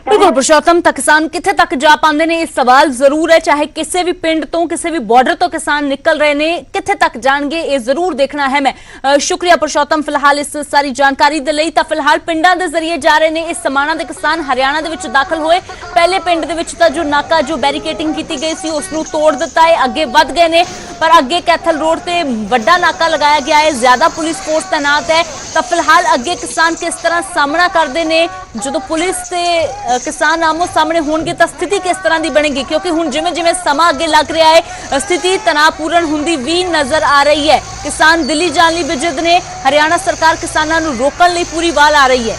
ਬਿਲਕੁਲ ਪੁਰਸ਼ੋਤਮ ਤਾਂ ਕਿਸਾਨ ਕਿੱਥੇ ਤੱਕ ਜਾ ਪਾਉਂਦੇ ਨੇ? ਇਹ ਸਵਾਲ ਜ਼ਰੂਰ ਹੈ ਚਾਹੇ ਕਿਸੇ ਵੀ ਪਿੰਡ ਤੋਂ ਕਿਸੇ ਵੀ ਬਾਰਡਰ ਤੋਂ ਕਿਸਾਨ ਨਿਕਲ ਰਹੇ ਨੇ ਕਿੱਥੇ ਤੱਕ ਜਾਣਗੇ ਇਹ ਜ਼ਰੂਰ ਦੇਖਣਾ ਹੈ ਮੈਂ। ਸ਼ੁਕਰੀਆ ਪੁਰਸ਼ੋਤਮ ਫਿਲਹਾਲ ਇਸ ਸਾਰੀ ਜਾਣਕਾਰੀ ਦੇ ਲਈ। ਤਾਂ ਫਿਲਹਾਲ ਪਿੰਡਾਂ ਦੇ ਜ਼ਰੀਏ ਜਾ ਰਹੇ ਨੇ ਇਸ ਸਮਾਣਾ ਦੇ ਕਿਸਾਨ ਹਰਿਆਣਾ ਦੇ ਵਿੱਚ ਦਾਖਲ ਹੋਏ। ਪਹਿਲੇ ਪਿੰਡ ਦੇ ਵਿੱਚ ਤਾਂ ਜੋ ਨਾਕਾ ਜੋ ਬੈਰੀਕੇਟਿੰਗ ਕੀਤੀ ਗਈ ਸੀ ਉਸ ਨੂੰ ਤੋੜ ਦਿੱਤਾ ਹੈ ਅੱਗੇ ਵੱਧ ਗਏ ਨੇ। ਪਰ ਅੱਗੇ ਕੈਥਲ ਰੋਡ ਤੇ ਵੱਡਾ ਨਾਕਾ ਲਗਾਇਆ ਗਿਆ ਹੈ ਜ਼ਿਆਦਾ ਪੁਲਿਸ ਫੋਰਸ ਤੈਨਾਤ ਹੈ। ਤਾਂ ਫਿਲਹਾਲ ਅੱਗੇ ਕਿਸਾਨ ਕਿਸ ਤਰ੍ਹਾਂ ਸਾਹਮਣਾ ਕਰਦੇ ਨੇ? ਜਦੋਂ ਪੁਲਿਸ ਤੇ ਕਿਸਾਨ ਆਮੋ ਸਾਹਮਣੇ ਹੋਣਗੇ ਤਾਂ ਸਥਿਤੀ ਕਿਸ ਤਰ੍ਹਾਂ ਦੀ ਬਣੇਗੀ? ਕਿਉਂਕਿ ਹੁਣ ਜਿਵੇਂ ਜਿਵੇਂ ਸਮਾਂ ਅੱਗੇ ਲੱਗ ਰਿਹਾ ਹੈ ਅ, ਸਥਿਤੀ ਤਣਾਅਪੂਰਨ ਹੁੰਦੀ ਵੀ ਨਜ਼ਰ ਆ ਰਹੀ ਹੈ। ਕਿਸਾਨ ਦਿੱਲੀ ਜਾਣ ਲਈ ਵਿਜਿਤ ਨੇ ਹਰਿਆਣਾ ਸਰਕਾਰ ਕਿਸਾਨਾਂ ਨੂੰ ਰੋਕਣ ਲਈ ਪੂਰੀ ਵਾਲ ਆ ਰਹੀ ਹੈ।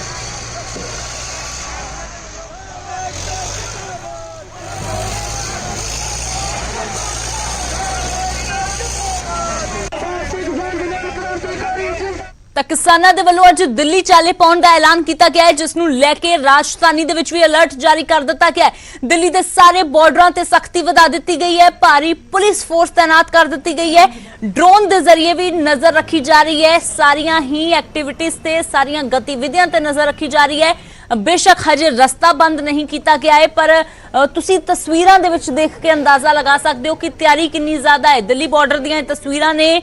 ਤਾਂ ਕਿਸਾਨਾਂ ਦੇ ਵੱਲੋਂ ਅੱਜ ਦਿੱਲੀ ਚਾਲੇ ਪਾਉਣ ਦਾ ਐਲਾਨ ਕੀਤਾ ਗਿਆ ਹੈ, ਜਿਸ ਨੂੰ ਲੈ ਕੇ ਰਾਜਧਾਨੀ ਦੇ ਵਿੱਚ ਵੀ ਅਲਰਟ ਜਾਰੀ ਕਰ ਦਿੱਤਾ ਗਿਆ ਹੈ। ਦਿੱਲੀ ਦੇ ਸਾਰੇ ਬਾਰਡਰਾਂ ਤੇ ਸਖਤੀ ਵਧਾ ਦਿੱਤੀ ਗਈ ਹੈ, ਭਾਰੀ ਪੁਲਿਸ ਫੋਰਸ ਤਾਇਨਾਤ ਕਰ ਦਿੱਤੀ ਗਈ ਹੈ। ਡਰੋਨ ਦੇ ਜ਼ਰੀਏ ਵੀ ਨਜ਼ਰ ਰੱਖੀ ਜਾ ਰਹੀ ਹੈ। ਸਾਰੀਆਂ ਹੀ ਐਕਟੀਵਿਟੀਜ਼ ਤੇ, ਸਾਰੀਆਂ ਗਤੀਵਿਧੀਆਂ ਤੇ ਨਜ਼ਰ ਰੱਖੀ ਜਾ ਰਹੀ ਹੈ। ਬੇਸ਼ੱਕ ਹਜੇ ਰਸਤਾ ਬੰਦ ਨਹੀਂ ਕੀਤਾ ਗਿਆ ਹੈ, ਪਰ ਤੁਸੀਂ ਤਸਵੀਰਾਂ ਦੇ ਵਿੱਚ ਦੇਖ ਕੇ ਅੰਦਾਜ਼ਾ ਲਗਾ ਸਕਦੇ ਹੋ ਕਿ ਤਿਆਰੀ ਕਿੰਨੀ ਜ਼ਿਆਦਾ ਹੈ। ਦਿੱਲੀ ਬਾਰਡਰ ਦੀਆਂ ਇਹ ਤਸਵੀਰਾਂ ਨੇ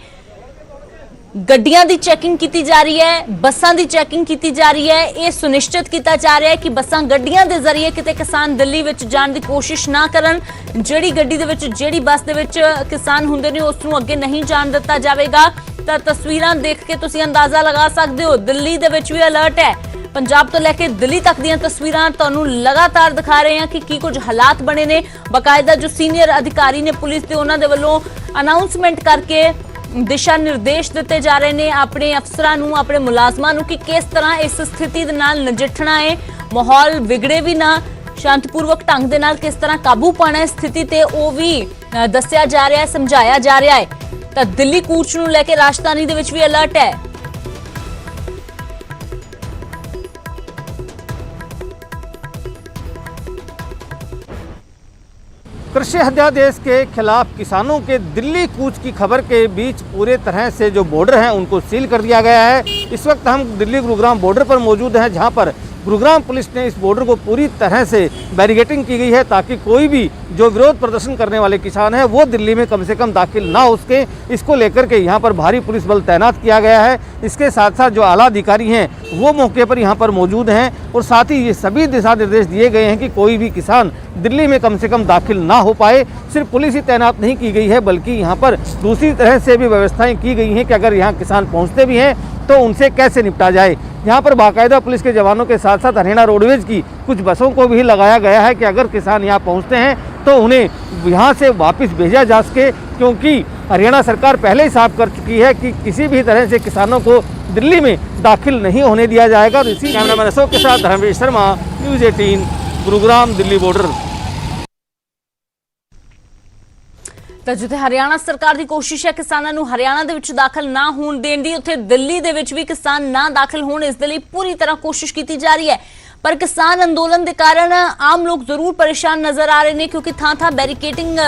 ਗੱਡੀਆਂ ਦੀ ਚੈਕਿੰਗ ਕੀਤੀ ਜਾ ਰਹੀ ਹੈ, ਬੱਸਾਂ ਦੀ ਚੈਕਿੰਗ ਕੀਤੀ ਜਾ ਰਹੀ ਹੈ। ਇਹ ਸੁਨਿਸ਼ਚਿਤ ਕੀਤਾ ਜਾ ਰਿਹਾ ਹੈ ਕਿ ਬੱਸਾਂ ਗੱਡੀਆਂ ਦੇ ਜ਼ਰੀਏ ਕਿਤੇ ਕਿਸਾਨ ਦਿੱਲੀ ਵਿੱਚ ਜਾਣ ਦੀ ਕੋਸ਼ਿਸ਼ ਨਾ ਕਰਨ। ਜਿਹੜੀ ਗੱਡੀ ਦੇ ਵਿੱਚ, ਜਿਹੜੀ ਬੱਸ ਦੇ ਵਿੱਚ ਕਿਸਾਨ ਹੁੰਦੇ ਨੇ, ਉਸ ਨੂੰ ਅੱਗੇ ਨਹੀਂ ਜਾਣ ਦਿੱਤਾ ਜਾਵੇਗਾ। ਤਾਂ ਤਸਵੀਰਾਂ ਦੇਖ ਕੇ ਤੁਸੀਂ ਅੰਦਾਜ਼ਾ ਲਗਾ ਸਕਦੇ ਹੋ, ਦਿੱਲੀ ਦੇ ਵਿੱਚ ਵੀ ਅਲਰਟ ਹੈ। ਪੰਜਾਬ ਤੋਂ ਲੈ ਕੇ ਦਿੱਲੀ ਤੱਕ ਦੀਆਂ ਤਸਵੀਰਾਂ ਤੁਹਾਨੂੰ ਲਗਾਤਾਰ ਦਿਖਾ ਰਹੇ ਹਾਂ ਕਿ ਕੀ ਕੁਝ ਹਾਲਾਤ ਬਣੇ ਨੇ। ਬਕਾਇਦਾ ਜੋ ਸੀਨੀਅਰ ਅਧਿਕਾਰੀ ਨੇ ਪੁਲਿਸ ਦੇ ਉਹਨਾਂ ਦੇ ਵੱਲੋਂ ਅਨਾਉਂਸਮੈਂਟ ਕਰਕੇ ਦਿਸ਼ਾ ਨਿਰਦੇਸ਼ ਦਿੱਤੇ ਜਾ ਰਹੇ ਨੇ ਆਪਣੇ ਅਫਸਰਾਂ ਨੂੰ, ਆਪਣੇ ਮੁਲਾਜ਼ਮਾਂ ਨੂੰ ਕਿ ਕਿਸ ਤਰ੍ਹਾਂ ਇਸ ਸਥਿਤੀ ਦੇ ਨਾਲ ਨਜਿੱਠਣਾ ਹੈ ਮਾਹੌਲ ਵਿਗੜੇ ਵੀ ਨਾ, ਸ਼ਾਂਤਪੂਰਵਕ ਢੰਗ ਦੇ ਨਾਲ ਕਿਸ ਤਰ੍ਹਾਂ ਕਾਬੂ ਪਾਣਾ ਹੈ ਸਥਿਤੀ ਤੇ ਉਹ ਵੀ ਦੱਸਿਆ ਜਾ ਰਿਹਾ ਹੈ ਸਮਝਾਇਆ ਜਾ ਰਿਹਾ ਹੈ ਤਾਂ ਦਿੱਲੀ ਕੂਚ ਨੂੰ ਲੈ ਕੇ ਰਾਜਧਾਨੀ ਦੇ ਵਿੱਚ ਵੀ ਅਲਰਟ ਹੈ। कृषि अध्यादेश के खिलाफ किसानों के दिल्ली कूच की खबर के बीच पूरे तरह से जो बॉर्डर हैं, उनको सील कर दिया गया है। इस वक्त हम दिल्ली गुरुग्राम बॉर्डर पर मौजूद हैं, जहाँ पर गुरुग्राम पुलिस ने इस बॉर्डर को पूरी तरह से बैरिगेटिंग की गई है ताकि कोई भी जो विरोध प्रदर्शन करने वाले किसान हैं, वो दिल्ली में कम से कम दाखिल ना हो सके। इसको लेकर के यहाँ पर भारी पुलिस बल तैनात किया गया है। इसके साथ साथ जो आला अधिकारी हैं, वो मौके पर यहाँ पर मौजूद हैं और साथ ही ये सभी दिशा निर्देश दिए गए हैं कि कोई भी किसान दिल्ली में कम से कम दाखिल ना हो पाए। सिर्फ़ पुलिस ही तैनात नहीं की गई है, बल्कि यहाँ पर दूसरी तरह से भी व्यवस्थाएँ की गई हैं कि अगर यहाँ किसान पहुँचते भी हैं तो उनसे कैसे निपटा जाए? यहाँ पर बाकायदा पुलिस के जवानों के साथ साथ हरियाणा रोडवेज़ की कुछ बसों को भी लगाया गया है कि अगर किसान यहाँ पहुँचते हैं तो उन्हें यहाँ से वापस भेजा जा सके, क्योंकि हरियाणा सरकार पहले ही साफ़ कर चुकी है कि किसी भी तरह से किसानों को दिल्ली में दाखिल नहीं होने दिया जाएगा। और इसी कैमरामैन अशोक के साथ धर्मेश शर्मा, न्यूज़ 18 गुरुग्राम, दिल्ली बॉर्डर। ਤਾਂ ਜਿੱਥੇ ਹਰਿਆਣਾ ਸਰਕਾਰ ਦੀ ਕੋਸ਼ਿਸ਼ ਹੈ ਕਿਸਾਨਾਂ ਨੂੰ ਹਰਿਆਣਾ ਦੇ ਵਿੱਚ ਦਾਖਲ ਨਾ ਹੋਣ ਦੇਣ ਦੀ, ਉੱਥੇ ਦਿੱਲੀ ਦੇ ਵਿੱਚ ਵੀ ਕਿਸਾਨ ਨਾ ਦਾਖਲ ਹੋਣ, ਇਸ ਦੇ ਲਈ ਪੂਰੀ ਤਰ੍ਹਾਂ ਕੋਸ਼ਿਸ਼ ਕੀਤੀ ਜਾ ਰਹੀ ਹੈ। ਪਰ ਕਿਸਾਨ ਅੰਦੋਲਨ ਦੇ ਕਾਰਨ ਆਮ ਲੋਕ ਜ਼ਰੂਰ ਪਰੇਸ਼ਾਨ ਨਜ਼ਰ ਆ ਰਹੇ ਨੇ ਕਿਉਂਕਿ ਥਾਂ ਥਾਂ ਬੈਰੀਕੇਡਿੰਗ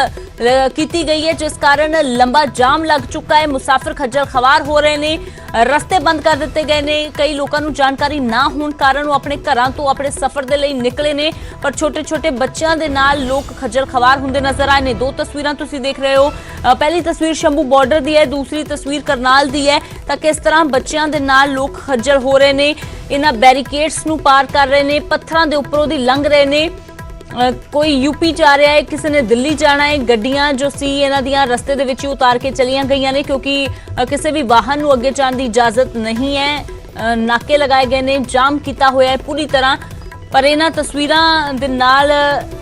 ਕੀਤੀ ਗਈ ਹੈ, ਜਿਸ ਕਾਰਨ ਲੰਬਾ ਜਾਮ ਲੱਗ ਚੁੱਕਾ ਹੈ, ਮੁਸਾਫ਼ਰ ਖੱਜਲ ਖਵਾਰ ਹੋ ਰਹੇ ਨੇ, ਰਸਤੇ ਬੰਦ ਕਰ ਦਿੱਤੇ ਗਏ ਨੇ, ਕਈ ਲੋਕਾਂ ਨੂੰ ਜਾਣਕਾਰੀ ਨਾ ਹੋਣ ਕਾਰਨ ਉਹ ਆਪਣੇ ਘਰਾਂ ਤੋਂ ਆਪਣੇ ਸਫ਼ਰ ਦੇ ਲਈ ਨਿਕਲੇ ਨੇ, ਪਰ ਛੋਟੇ-ਛੋਟੇ ਬੱਚਿਆਂ ਦੇ ਨਾਲ ਲੋਕ ਖੱਜਲ ਖਵਾਰ ਹੁੰਦੇ ਨਜ਼ਰ ਆਏ ਨੇ। ਦੋ ਤਸਵੀਰਾਂ ਤੁਸੀਂ ਦੇਖ ਰਹੇ ਹੋ। ਪਹਿਲੀ ਤਸਵੀਰ ਸ਼ੰਭੂ ਬਾਰਡਰ ਦੀ ਹੈ, ਦੂਸਰੀ ਤਸਵੀਰ ਕਰਨਾਲ ਦੀ ਹੈ, ਤਾਂ ਕਿਸ ਤਰ੍ਹਾਂ ਬੱਚਿਆਂ ਦੇ ਨਾਲ ਲੋਕ ਖੱਜਲ ਹੋ ਰਹੇ ਨੇ। ਇਹਨਾਂ ਬੈਰੀਕੇਡਸ ਨੂੰ ਪਾਰ ਕਰ ਰਹੇ ਨੇ ਪੱਥਰਾਂ ਦੇ ਉੱਪਰੋਂ ਦੀ ਲੰਘ ਰਹੇ ਨੇ। ਅ, ਕੋਈ ਯੂਪੀ ਜਾ ਰਿਹਾ ਹੈ ਕਿਸੇ ਨੇ ਦਿੱਲੀ ਜਾਣਾ ਹੈ ਗੱਡੀਆਂ ਜੋ ਸੀ ਇਹਨਾਂ ਦੀਆਂ ਰਸਤੇ ਦੇ ਵਿੱਚ ਹੀ ਉਤਾਰ ਕੇ ਚਲੀਆਂ ਗਈਆਂ ਨੇ ਕਿਉਂਕਿ ਕਿਸੇ ਵੀ ਵਾਹਨ ਨੂੰ ਅੱਗੇ ਜਾਣ ਦੀ ਇਜਾਜ਼ਤ ਨਹੀਂ ਹੈ। ਨਾਕੇ ਲਗਾਏ ਗਏ ਨੇ ਜਾਮ ਕੀਤਾ ਹੋਇਆ ਹੈ ਪੂਰੀ ਤਰ੍ਹਾਂ। ਪਰ ਇਹਨਾਂ ਤਸਵੀਰਾਂ ਦੇ ਨਾਲ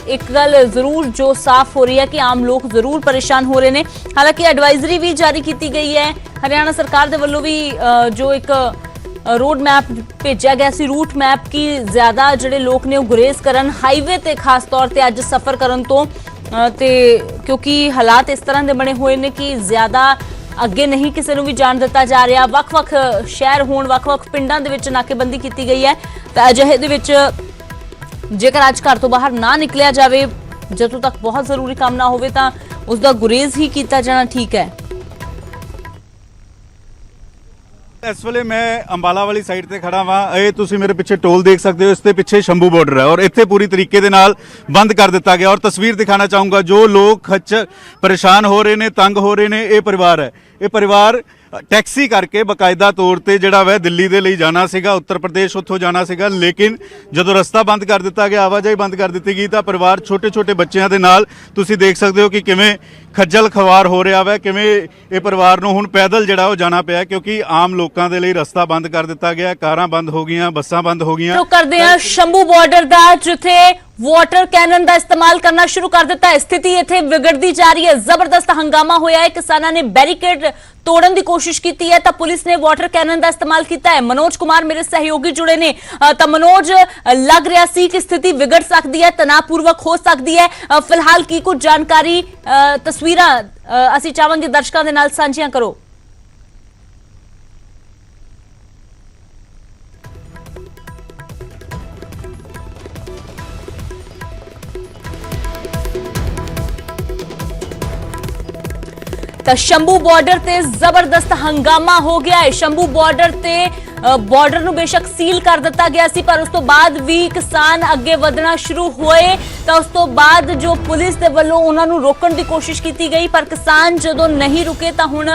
ਇੱਕ ਗੱਲ ਜ਼ਰੂਰ ਜੋ ਸਾਫ਼ ਹੋ ਰਹੀ ਹੈ ਕਿ ਆਮ ਲੋਕ ਜ਼ਰੂਰ ਪਰੇਸ਼ਾਨ ਹੋ ਰਹੇ ਨੇ। ਹਾਲਾਂਕਿ ਐਡਵਾਈਜ਼ਰੀ ਵੀ ਜਾਰੀ ਕੀਤੀ ਗਈ ਹੈ। ਹਰਿਆਣਾ ਸਰਕਾਰ ਦੇ ਵੱਲੋਂ ਵੀ ਜੋ ਇੱਕ ਰੋਡ ਮੈਪ ਭੇਜਿਆ ਗਿਆ ਸੀ। ਰੂਟ ਮੈਪ ਕੀ ਜ਼ਿਆਦਾ ਜਿਹੜੇ ਲੋਕ ਨੇ ਉਹ ਗੁਰੇਜ਼ ਕਰਨ ਹਾਈਵੇ ਤੇ ਖਾਸ ਤੌਰ ਤੇ ਅੱਜ ਸਫ਼ਰ ਕਰਨ ਤੋਂ ਅ, ਤੇ ਕਿਉਂਕਿ ਹਾਲਾਤ ਇਸ ਤਰ੍ਹਾਂ ਦੇ ਬਣੇ ਹੋਏ ਨੇ ਕਿ ਜ਼ਿਆਦਾ ਅੱਗੇ ਨਹੀਂ ਕਿਸੇ ਨੂੰ ਵੀ ਜਾਣ ਦਿੱਤਾ ਜਾ ਰਿਹਾ। ਵੱਖ-ਵੱਖ ਸ਼ਹਿਰ ਹੋਣ ਵੱਖ-ਵੱਖ ਪਿੰਡਾਂ ਦੇ ਵਿੱਚ ਨਾਕੇਬੰਦੀ ਕੀਤੀ ਗਈ ਹੈ। ਤਾਂ ਅਜਿਹੇ ਦੇ ਵਿੱਚ ਜੇਕਰ ਅੱਜ ਘਰ ਤੋਂ ਬਾਹਰ ਨਾ ਨਿਕਲਿਆ ਜਾਵੇ ਜਦੋਂ ਤੱਕ ਬਹੁਤ ਜ਼ਰੂਰੀ ਕੰਮ ਨਾ ਹੋਵੇ ਤਾਂ ਉਸ ਦਾ ਗੁਰੇਜ਼ ਹੀ ਕੀਤਾ ਜਾਣਾ ਠੀਕ ਹੈ। ਇਸ ਵੇਲੇ ਮੈਂ ਅੰਬਾਲਾ ਵਾਲੀ ਸਾਈਡ ਤੇ ਖੜਾ ਵਾਂ। ਇਹ ਤੁਸੀਂ ਮੇਰੇ ਪਿੱਛੇ ਟੋਲ ਦੇਖ ਸਕਦੇ ਹੋ, ਇਸ ਦੇ ਪਿੱਛੇ ਸ਼ੰਭੂ ਬਾਰਡਰ ਹੈ ਔਰ ਇੱਥੇ ਪੂਰੀ ਤਰੀਕੇ ਦੇ ਨਾਲ ਬੰਦ ਕਰ ਦਿੱਤਾ ਗਿਆ ਔਰ ਤਸਵੀਰ ਦਿਖਾਣਾ ਚਾਹੂੰਗਾ ਜੋ ਲੋਕ ਖੱਚ ਪਰੇਸ਼ਾਨ ਹੋ ਰਹੇ ਨੇ, ਤੰਗ ਹੋ ਰਹੇ ਨੇ, ਇਹ ਪਰਿਵਾਰ ਹੈ। ਇਹ ਪਰਿਵਾਰ ਟੈਕਸੀ ਕਰਕੇ ਬਕਾਇਦਾ ਤੌਰ ਤੇ ਜਿਹੜਾ ਵੈ ਦਿੱਲੀ ਦੇ ਲਈ ਜਾਣਾ ਸੀਗਾ, ਉੱਤਰ ਪ੍ਰਦੇਸ਼ ਉੱਥੋਂ ਜਾਣਾ ਸੀਗਾ, ਲੇਕਿਨ ਜਦੋਂ ਰਸਤਾ ਬੰਦ ਕਰ ਦਿੱਤਾ ਗਿਆ, ਆਵਾਜਾਈ ਬੰਦ ਕਰ ਦਿੱਤੀ ਗਈ, ਤਾਂ ਪਰਿਵਾਰ ਛੋਟੇ ਛੋਟੇ ਬੱਚਿਆਂ ਦੇ ਨਾਲ ਤੁਸੀਂ ਦੇਖ ਸਕਦੇ ਹੋ ਕਿ ਕਿਵੇਂ ਖੱਜਲ ਖਵਾਰ ਹੋ ਰਿਹਾ ਵੈ, ਕਿਵੇਂ ਇਹ ਪਰਿਵਾਰ ਨੂੰ ਹੁਣ ਪੈਦਲ ਜਿਹੜਾ ਉਹ ਜਾਣਾ ਪਿਆ, ਕਿਉਂਕਿ ਆਮ ਲੋਕਾਂ ਦੇ ਲਈ ਰਸਤਾ ਬੰਦ ਕਰ ਦਿੱਤਾ ਗਿਆ, ਕਾਰਾਂ ਬੰਦ ਹੋ ਗਈਆਂ, ਬੱਸਾਂ ਬੰਦ ਹੋ ਗਈਆਂ। ਰੁਕ ਕਰਦੇ ਹਾਂ, ਸ਼ੰਭੂ ਬਾਰਡਰ ਦਾ, ਜਿੱਥੇ ਵਾਟਰ ਕੈਨਨ ਦਾ ਇਸਤੇਮਾਲ ਕਰਨਾ ਸ਼ੁਰੂ ਕਰ ਦਿੱਤਾ ਹੈ। ਸਥਿਤੀ ਇੱਥੇ ਵਿਗੜਦੀ ਜਾ ਰਹੀ ਹੈ। ਜ਼ਬਰਦਸਤ ਹੰਗਾਮਾ ਹੋਇਆ ਹੈ। ਕਿਸਾਨਾਂ ਨੇ ਬੈਰੀਕੇਡ ਤੋੜਨ ਦੀ ਕੋਸ਼ਿਸ਼ ਕੀਤੀ ਹੈ ਤਾਂ ਪੁਲਿਸ ਨੇ ਵਾਟਰ ਕੈਨਨ ਦਾ ਇਸਤੇਮਾਲ ਕੀਤਾ ਹੈ। ਮਨੋਜ ਕੁਮਾਰ ਮੇਰੇ ਸਹਿਯੋਗੀ ਜੁੜੇ ਨੇ। ਤਾਂ ਮਨੋਜ ਲੱਗ ਰਿਹਾ ਸੀ ਕਿ ਸਥਿਤੀ ਵਿਗੜ ਸਕਦੀ ਹੈ, ਤਣਾਅਪੂਰਵਕ ਹੋ ਸਕਦੀ ਹੈ। ਫਿਲਹਾਲ ਕੀ ਕੁਝ ਜਾਣਕਾਰੀ ਤਸਵੀਰਾਂ ਅਸੀਂ ਚਾਹਾਂਗੇ ਦਰਸ਼ਕਾਂ ਦੇ ਨਾਲ ਸਾਂਝੀਆਂ ਕਰੋ। ਤਾਂ ਸ਼ੰਭੂ ਬਾਰਡਰ ਤੇ ਜ਼ਬਰਦਸਤ ਹੰਗਾਮਾ ਹੋ ਗਿਆ ਹੈ। ਸ਼ੰਭੂ ਬਾਰਡਰ ਤੇ ਬਾਰਡਰ ਨੂੰ ਬੇਸ਼ੱਕ ਸੀਲ ਕਰ ਦਿੱਤਾ ਗਿਆ ਸੀ, ਪਰ ਉਸ ਤੋਂ ਬਾਅਦ ਵੀ ਕਿਸਾਨ ਅੱਗੇ ਵਧਣਾ ਸ਼ੁਰੂ ਹੋਏ। ਤਾਂ ਉਸ ਤੋਂ ਬਾਅਦ ਜੋ ਪੁਲਿਸ ਦੇ ਵੱਲੋਂ ਉਹਨਾਂ ਨੂੰ ਰੋਕਣ ਦੀ ਕੋਸ਼ਿਸ਼ ਕੀਤੀ ਗਈ, ਪਰ ਕਿਸਾਨ ਜਦੋਂ ਨਹੀਂ ਰੁਕੇ ਤਾਂ ਹੁਣ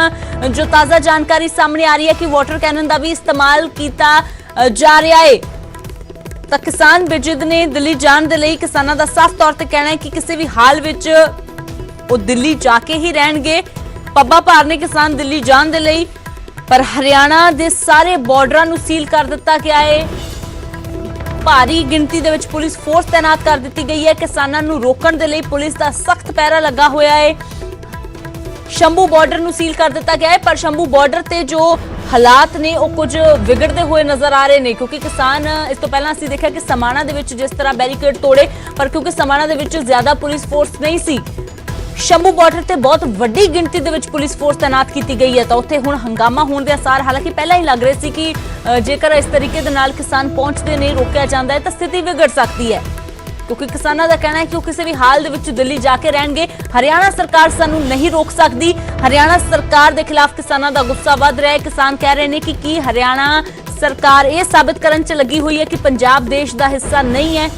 ਜੋ ਤਾਜ਼ਾ ਜਾਣਕਾਰੀ ਸਾਹਮਣੇ ਆ ਰਹੀ ਹੈ ਕਿ ਵਾਟਰ ਕੈਨਨ ਦਾ ਵੀ ਇਸਤੇਮਾਲ ਕੀਤਾ ਜਾ ਰਿਹਾ ਹੈ। ਤਾਂ ਕਿਸਾਨ ਬਿਜਦ ਨੇ ਦਿੱਲੀ ਜਾਣ ਦੇ ਲਈ ਕਿਸਾਨਾਂ ਦਾ ਸਾਫ਼ ਤੌਰ ਤੇ ਕਹਿਣਾ ਹੈ ਕਿ ਕਿਸੇ ਵੀ ਹਾਲ ਵਿੱਚ ਉਹ ਦਿੱਲੀ ਜਾ ਕੇ ਹੀ ਰਹਿਣਗੇ। ਪੱਬਾ ਭਾਰ ਨੇ ਕਿਸਾਨ ਦਿੱਲੀ ਜਾਣ ਦੇ ਲਈ, ਪਰ ਹਰਿਆਣਾ ਦੇ ਸਾਰੇ ਬਾਰਡਰਾਂ ਨੂੰ ਸੀਲ ਕਰ ਦਿੱਤਾ ਗਿਆ ਹੈ ਭਾਰੀ ਗਿਣਤੀ ਦੇ ਵਿੱਚ ਪੁਲਿਸ ਫੋਰਸ ਤਾਇਨਾਤ ਕਰ ਦਿੱਤੀ ਗਈ ਹੈ। ਕਿਸਾਨਾਂ ਨੂੰ ਰੋਕਣ ਦੇ ਲਈ ਪੁਲਿਸ ਦਾ ਸਖਤ ਪਹਿਰਾ ਲੱਗਾ ਹੋਇਆ ਹੈ ਸ਼ੰਭੂ ਬਾਰਡਰ ਨੂੰ ਸੀਲ ਕਰ ਦਿੱਤਾ ਗਿਆ ਹੈ ਪਰ ਸ਼ੰਭੂ ਬਾਰਡਰ ਤੇ ਜੋ ਹਾਲਾਤ ਨੇ, ਉਹ ਕੁਝ ਵਿਗੜਦੇ ਹੋਏ ਨਜ਼ਰ ਆ ਰਹੇ ਨੇ, ਕਿਉਂਕਿ ਕਿਸਾਨ, ਇਸ ਤੋਂ ਪਹਿਲਾਂ ਅਸੀਂ ਦੇਖਿਆ ਕਿ ਸਮਾਣਾ ਦੇ ਵਿੱਚ ਜਿਸ ਤਰ੍ਹਾਂ ਬੈਰੀਕੇਡ ਤੋੜੇ, ਪਰ ਕਿਉਂਕਿ ਸਮਾਣਾ ਦੇ ਵਿੱਚ ਜ਼ਿਆਦਾ ਪੁਲਿਸ ਫੋਰਸ ਨਹੀਂ ਸੀ ਸ਼ੰਭੂ ਬਾਰਡਰ ਤੇ ਬਹੁਤ ਵੱਡੀ ਗਿਣਤੀ ਦੇ ਵਿੱਚ ਪੁਲਿਸ ਫੋਰਸ ਤਾਇਨਾਤ ਕੀਤੀ ਗਈ ਹੈ ਤਾਂ ਉੱਥੇ ਹੁਣ ਹੰਗਾਮਾ ਹੋਣ ਦੇ ਅਸਾਰ, ਹਾਲਾਂਕਿ ਪਹਿਲਾਂ ਹੀ ਲੱਗ ਰਹੇ ਸੀ ਕਿ ਜੇਕਰ ਇਸ ਤਰੀਕੇ ਦੇ ਨਾਲ ਕਿਸਾਨ ਪਹੁੰਚਦੇ ਨੇ, ਰੋਕਿਆ ਜਾਂਦਾ ਹੈ, ਤਾਂ ਸਥਿਤੀ ਵਿਗੜ ਸਕਦੀ ਹੈ। ਕਿਉਂਕਿ ਕਿਸਾਨਾਂ ਦਾ ਕਹਿਣਾ ਹੈ ਕਿ ਉਹ ਕਿਸੇ ਵੀ ਹਾਲ ਦੇ ਵਿੱਚ ਦਿੱਲੀ ਜਾ ਕੇ ਰਹਿਣਗੇ। ਹਰਿਆਣਾ ਸਰਕਾਰ ਸਾਨੂੰ ਨਹੀਂ ਰੋਕ ਸਕਦੀ। ਹਰਿਆਣਾ ਸਰਕਾਰ ਦੇ ਖਿਲਾਫ ਕਿਸਾਨਾਂ ਦਾ ਗੁੱਸਾ ਵੱਧ ਰਿਹਾ ਹੈ। ਕਿਸਾਨ ਕਹਿ ਰਹੇ ਨੇ ਕਿ ਕੀ ਹਰਿਆਣਾ ਸਰਕਾਰ ਇਹ ਸਾਬਤ ਕਰਨ ਚ ਲੱਗੀ ਹੋਈ ਹੈ ਕਿ ਪੰਜਾਬ ਦੇਸ਼ ਦਾ ਹਿੱਸਾ ਨਹੀਂ ਹੈ।